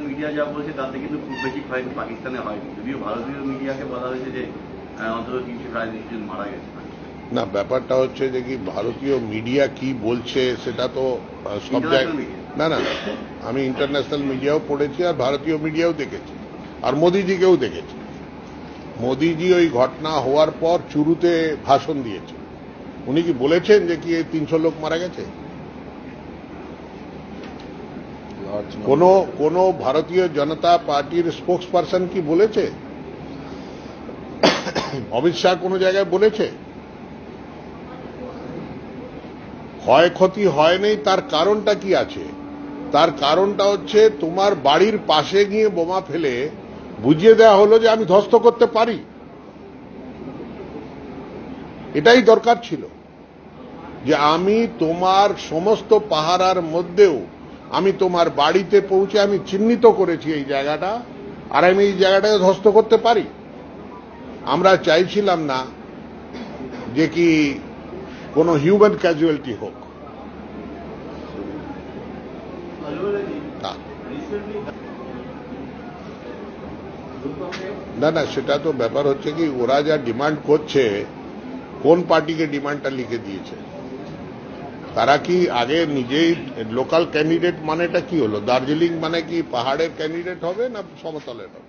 Media যা বলছে তাতে কিন্তু খুব বেশি ক্ষয় পাকিস্তানে হয়নি। যদিও ভারতীয় মিডিয়াকে বলা হয়েছে যে অন্তত তিনশো সাড়ে তিনশো জন মারা গেছে। না ব্যাপারটা হচ্ছে যে কি ভারতীয় মিডিয়া কি বলছে সেটা তো সব জায়গায় না না না। আমি ইন্টারন্যাশনাল মিডিয়াও পড়েছি আর ভারতীয় মিডিয়াও দেখেছি। আর মোদিজিকেও দেখেছি। মোদিজি ওই ঘটনা হওয়ার পর চুরুতে ভাষণ দিয়েছে। উনি কি বলেছেন যে কি এই তিনশো লোক মারা গেছে? কোন কোন ভারতীয় জনতা পার্টির স্পোক্স পারসন কি বলেছে? অমিত শাহ কোন জায়গায় বলেছে? ক্ষয়ক্ষতি হয়নি, তার কারণটা কি আছে? তার কারণটা হচ্ছে তোমার বাড়ির পাশে গিয়ে বোমা ফেলে বুঝিয়ে দেওয়া হলো যে আমি ধ্বস্ত করতে পারি। এটাই দরকার ছিল। যে আমি তোমার সমস্ত পাহারার মধ্যেও আমি তোমার বাড়িতে পৌঁছে আমি চিহ্নিত করেছি এই জায়গাটা, আর আমি এই জায়গাটাকে ধ্বস্ত করতে পারি। আমরা চাইছিলাম না যে কি কোনো হিউম্যান ক্যাজুয়ালিটি হোক। না। না সেটা তো ব্যাপার হচ্ছে কি, ওরা যা ডিমান্ড করছে, কোন পার্টিকে ডিমান্ডটা লিখে দিয়েছে? তারা কি আগে নিজেই লোকাল ক্যান্ডিডেট মানেটা কি হলো? দার্জিলিং মানে কি পাহাড়ের ক্যান্ডিডেট হবে না সমতলের হবে?